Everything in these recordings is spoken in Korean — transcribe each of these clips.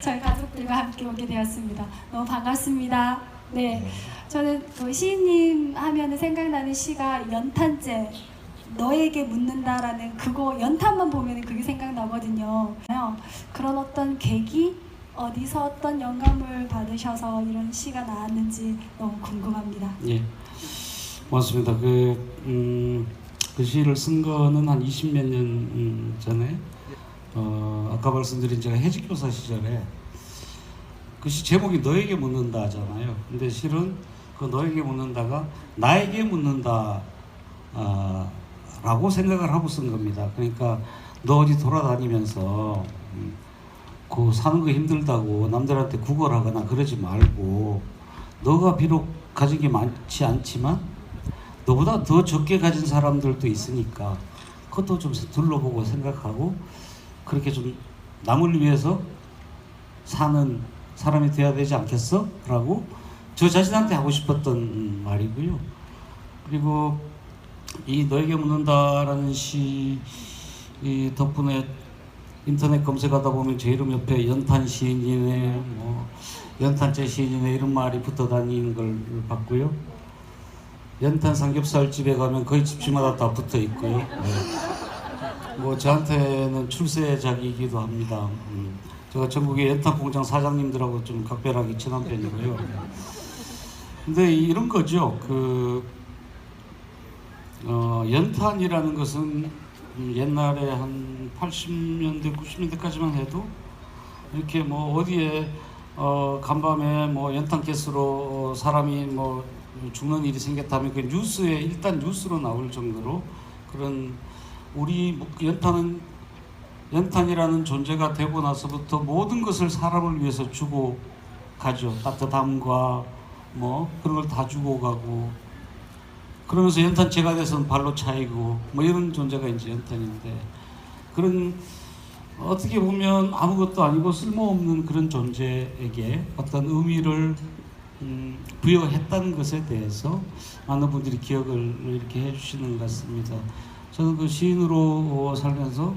저희 가족들과 함께 오게 되었습니다. 너무 반갑습니다. 네, 저는 그 시인님 하면 생각나는 시가 연탄재 너에게 묻는다라는 그거 연탄만 보면 그게 생각나거든요. 그런 어떤 계기 어디서 어떤 영감을 받으셔서 이런 시가 나왔는지 너무 궁금합니다. 예, 고맙습니다. 그, 음, 그 시를 쓴 거는 한 20 몇 년 음, 전에, 어, 아까 말씀드린 제가 해직교사 시절에 그시 제목이 너에게 묻는다 하잖아요. 근데 실은 그 너에게 묻는다가 나에게 묻는다, 아, 라고 생각을 하고 쓴 겁니다. 그러니까 너 어디 돌아다니면서, 음, 그 사는 거 힘들다고 남들한테 구걸하거나 그러지 말고 너가 비록 가진 게 많지 않지만 너보다 더 적게 가진 사람들도 있으니까 그것도 좀 둘러보고 생각하고 그렇게 좀 남을 위해서 사는 사람이 돼야 되지 않겠어? 라고 저 자신한테 하고 싶었던 말이고요. 그리고 이 너에게 묻는다라는 시이 덕분에 인터넷 검색하다 보면 제 이름 옆에 연탄 시인이네, 뭐 연탄재 시인이네 이런 말이 붙어 다니는 걸 봤고요. 연탄 삼겹살 집에 가면 거의 집집마다 다 붙어 있고요. 네. 뭐 저한테는 출세작이기도 합니다. 음, 제가 전국의 연탄 공장 사장님들하고 좀 각별하게 친한 편이고요. 근데 이런 거죠. 그 어, 연탄이라는 것은 음, 옛날에 한 80년대, 90년대까지만 해도 이렇게 뭐 어디에 어, 간밤에 뭐 연탄 가스로 사람이 뭐 죽는 일이 생겼다면 그 뉴스에 일단 뉴스로 나올 정도로 그런 우리 뭐 연탄은 연탄이라는 존재가 되고 나서부터 모든 것을 사람을 위해서 주고 가죠. 따뜻함과 뭐 그런 걸 다 주고 가고 그러면서 연탄재가 돼서는 발로 차이고 뭐 이런 존재가 이제 연탄인데 그런 어떻게 보면 아무것도 아니고 쓸모없는 그런 존재에게 어떤 의미를 음, 부여했다는 것에 대해서 많은 분들이 기억을 이렇게 해주시는 것 같습니다. 저는 그 시인으로 살면서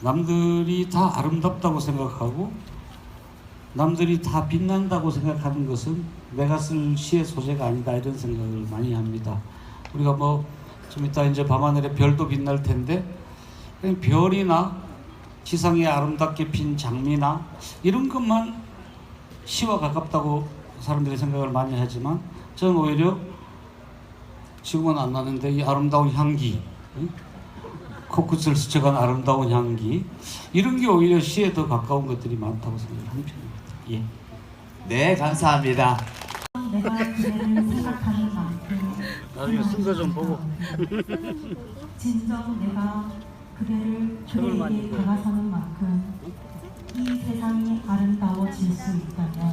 남들이 다 아름답다고 생각하고 남들이 다 빛난다고 생각하는 것은 내가 쓸 시의 소재가 아니다 이런 생각을 많이 합니다. 우리가 뭐 좀 이따 이제 밤하늘에 별도 빛날 텐데 별이나 지상에 아름답게 핀 장미나 이런 것만 시와 가깝다고 사람들이 생각을 많이 하지만 저는 오히려 지금은 안 나는데 이 아름다운 향기 응? 코끝을 스쳐간 아름다운 향기 이런 게 오히려 시에 더 가까운 것들이 많다고 생각하는 편입니다. 예. 네, 감사합니다. 내가 그대를 생각하는 만큼 나중에 순서 좀 보고. 진정 내가 그대를 그대에게 다가서는 만큼 이 세상이 아름다워질 수 있다면